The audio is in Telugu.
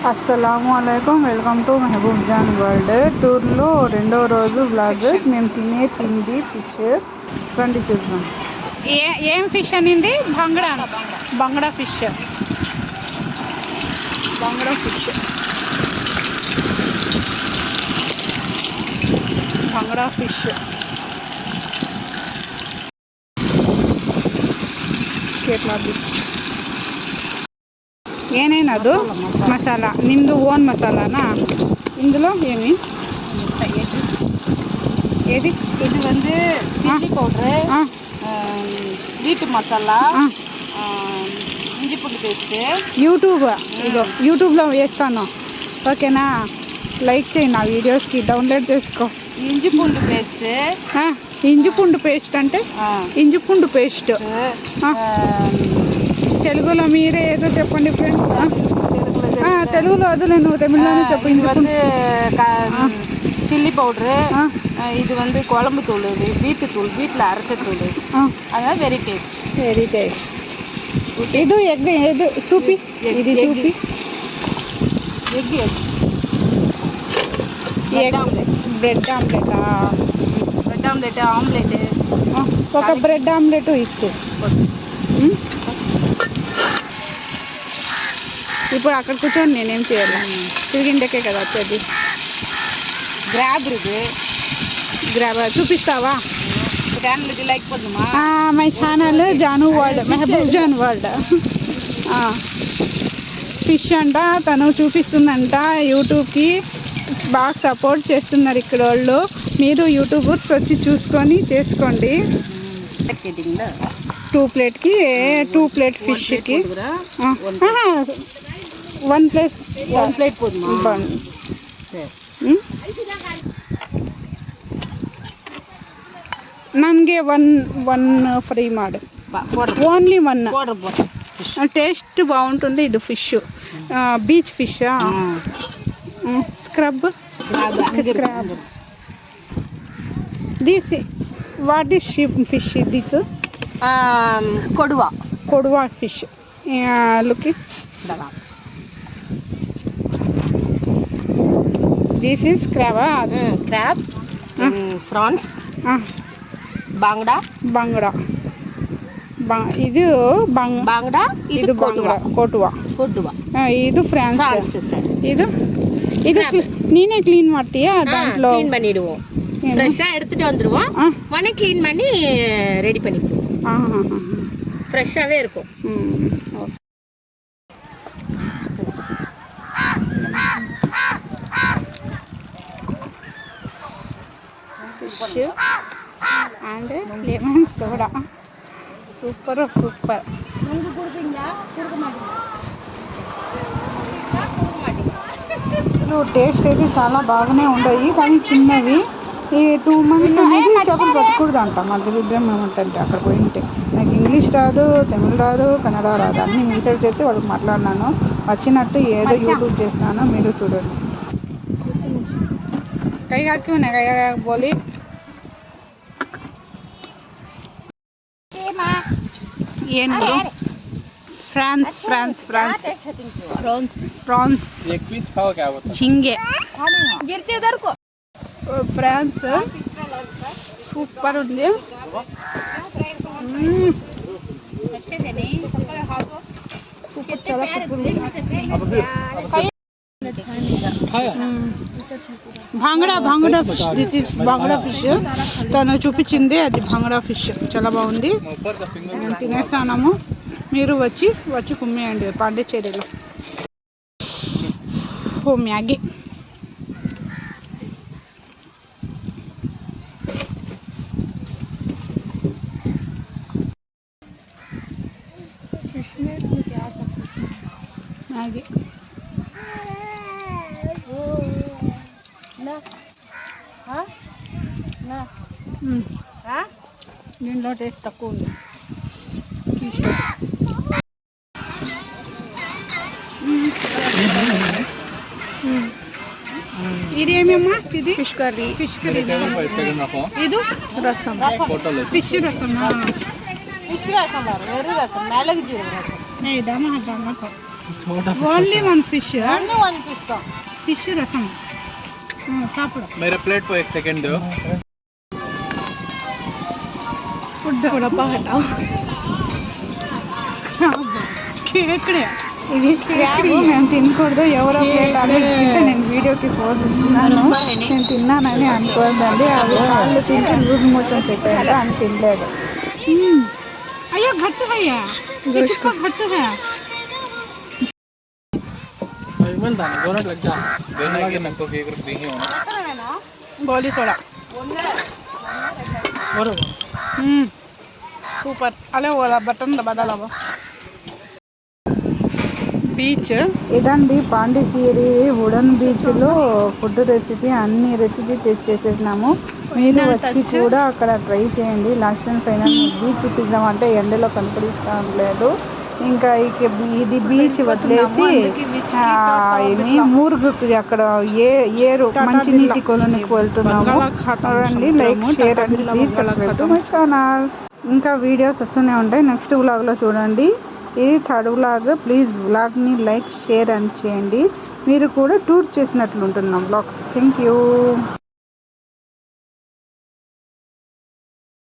అస్సలం welcome to Mehboob Jaan world టూర్లో రెండవ రోజు బ్లాగ్ మేము తినే తిండి ఫిష్ రండి చూద్దాం. ఏ ఏం ఫిష్ అనింది? బంగడా. బంగడా fish బంగడా fish బంగడా fish Kerala beach ఏనేనదు మసాలా ನಿಮ್ಮದು ఓన్ మసాలానా ఇందులో ಏಮಿ ఏది ಇದು வந்து சில்லி பவுடர் வீட்டு மசாலா ఇంజి பூண்டு பேஸ்ட் యూట్యూబ్ ఇదో యూట్యూబ్లో వేస్తాను ఓకేనా లైక్ చేయండి నా వీడియోస్కి డౌన్లోడ్ చేసుకో. ఇంజి పూండు పేస్ట్ ఇంజి పూండు పేస్ట్ అంటే ఇంజి పూండు పేస్ట్ తెలుగులో మీరే ఏదో చెప్పండి ఫ్రెండ్స్ తెలుగులో వదిలే నువ్వు తమిళ్లోనే చెప్పు இது ఇంజి పుండు வந்து சில்லி பவுட்ரு ఆ, இது வந்து குழம்பு தூள் இது வீட்டு தூள் வீட்டில் அரைச்ச தூள் ఆ. அதனால வெரி டேஸ்ட் వెరీ టేస్ట్ ఇది ఎగ్ ఎగ్ చూపి Egg, ఇది egg. చూపి egg egg egg bread ఆమ్లెటా bread omelette omelette ఒక బ్రెడ్ ఆమ్లెట్ ఇచ్చు ఇప్పుడు అక్కడ కూర్చొని నేనేం చేయాలి తిరిగిండకే కదా వచ్చేది. గ్రాబ్ ఇది. గ్రాబ్ చూపిస్తావా? My channel Jaanu world Mehboob Jaan world fish అంట తను చూపిస్తుందంట యూట్యూబ్కి. బాగా సపోర్ట్ చేస్తున్నారు ఇక్కడ వాళ్ళు. మీరు యూట్యూబర్స్ వచ్చి చూసుకొని చేసుకోండి. టూ ప్లేట్కి two plate ఫిష్కి one plus one plate போதுமா వన్ சரி ನನಗೆ ಒನ್ ಒನ್ ఫ్రై మాడు பா- போடுறேன் ఓన్లీ వన్ போடுறேன் போடுறேன் టేస్ట్ బాగుంటుంది ఇది fish beach fish crab Crab. This what is ship fish this கொடுவா కొడువా fish look this is క్రాబా graph prawns bhangra బంగడా బా- ఇది బంగ్ பாங்கடா ಇದು இது బంగడా கொடுவா కోటువా கொடுவா ಇದು ಫ್ರಾನ್ಸ್ ஃப்ரான்ஸ் சார் ಇದು ಇದು cl- ನೀನೇ ಕ್ಲೀನ್ ಮಾಡ್ತೀಯಾ దాంట్లో க்ளீன் பண்ணிடுவோம் ಏನು? ஃப்ரெஷ்ஷாக எடுத்துட்டு வந்துடுவோம் ఆ, உடனே க்ளீன் பண்ணி ரெடி பண்ணிடுவோம் ఆ, ఆ, ఆ. ஃப்ரெஷ்ஷாகவே இருக்கும் fresh and lemon soda super super taste అయితే చాలా బాగానే ఉండయి కానీ చిన్నవి. ఈ టూ మంత్స్ అనేది చేపలు పట్టుకూడదు అంట మా దరిద్రం ఏమంటే అక్కడ పోయింటే నాకు ఇంగ్లీష్ రాదు తమిళ రాదు కన్నడ రాదు. అన్నీ రీసెర్చ్ చేసి వాళ్ళకి మాట్లాడినాను. వచ్చినట్టు ఏదో యూట్యూబ్ చేసినానో మీరు చూడండి. कई का क्यों ना ಏನು prawns prawns prawns prawns prawns झींगे। गिरते उधर को। ಫ್ರಾನ್ಸ್ ಸೂಪರ್ ఉంది अच्छे से नहीं सबका हाथ कितने प्यार इतने अच्छे bangda bangda fish this is bangda fish తను చూపించింది అది భాంగడా ఫిష్ చాలా బాగుంది మేము తినేస్తాము మీరు వచ్చి వచ్చి కుమ్మేయండి పాండిచ్చేరిలో ఓ మ్యాగీ। మ్యాగీ। దీనిలో టేస్ట్ తక్కువ ఉంది. ఇది ఏమి అమ్మా ఇది? Fish curry. ఫిష్ కర్రీ ఇది? రసం. ఫిష్ రసం ఫిష్ రసం వెరీ రసం మేళకి జీర rasam. Only one fish only one fish fish rasam. सापड़ा मेरे प्लेट को एक सेकंड दो थोड़ा हटाओ కేకడే ఇది క్యాబు మేము తినకూడదు ఎవరో ప్లేట్ ఆర్డర్ చేస్తే నేను వీడియోకి పోస్ట్ ఇస్తున్నాను నేను తిన్నానని అనుకోదండి అవి వాళ్ళు తింటే లూజ్ మోషన్ పెట్టారు అని తినలేదు అయ్యో గట్టు అయ్యా గట్టు मिलता है दोनों लग जा देना कि हमको एक रुपये ही होना గోలీ సోడా సూపర్ అలే ఓలా బటన్ బదలవ బీచ్ ఇదండి పాండిచేరి వుడన్ బీచ్లో ఫుడ్ రెసిపీ అన్ని రెసిపీ టేస్ట్ చేసేసినాము మీరు వచ్చి కూడా అక్కడ ట్రై చేయండి last time final beach pizza అంటే ఎండలో కనపడిస్తాం లేదు ఇంకా ఇక ఇది బీచ్ వదిలేసి ఏమి మూరుగుకి అక్కడ ఏ ఏరు మంచినీటి కొలనికి వెళ్తున్నాము. రండి like share and please subscribe to my channel. ఇంకా వీడియోస్ వస్తూనే ఉంటాయి. నెక్స్ట్ వ్లాగ్లో చూడండి. ఇది థర్డ్ వ్లాగ్ ప్లీజ్ వ్లాగ్ని లైక్ షేర్ అండ్ చేయండి. మీరు కూడా టూర్ చేసినట్లు ఉంటున్నాం బ్లాగ్స్. Thank you.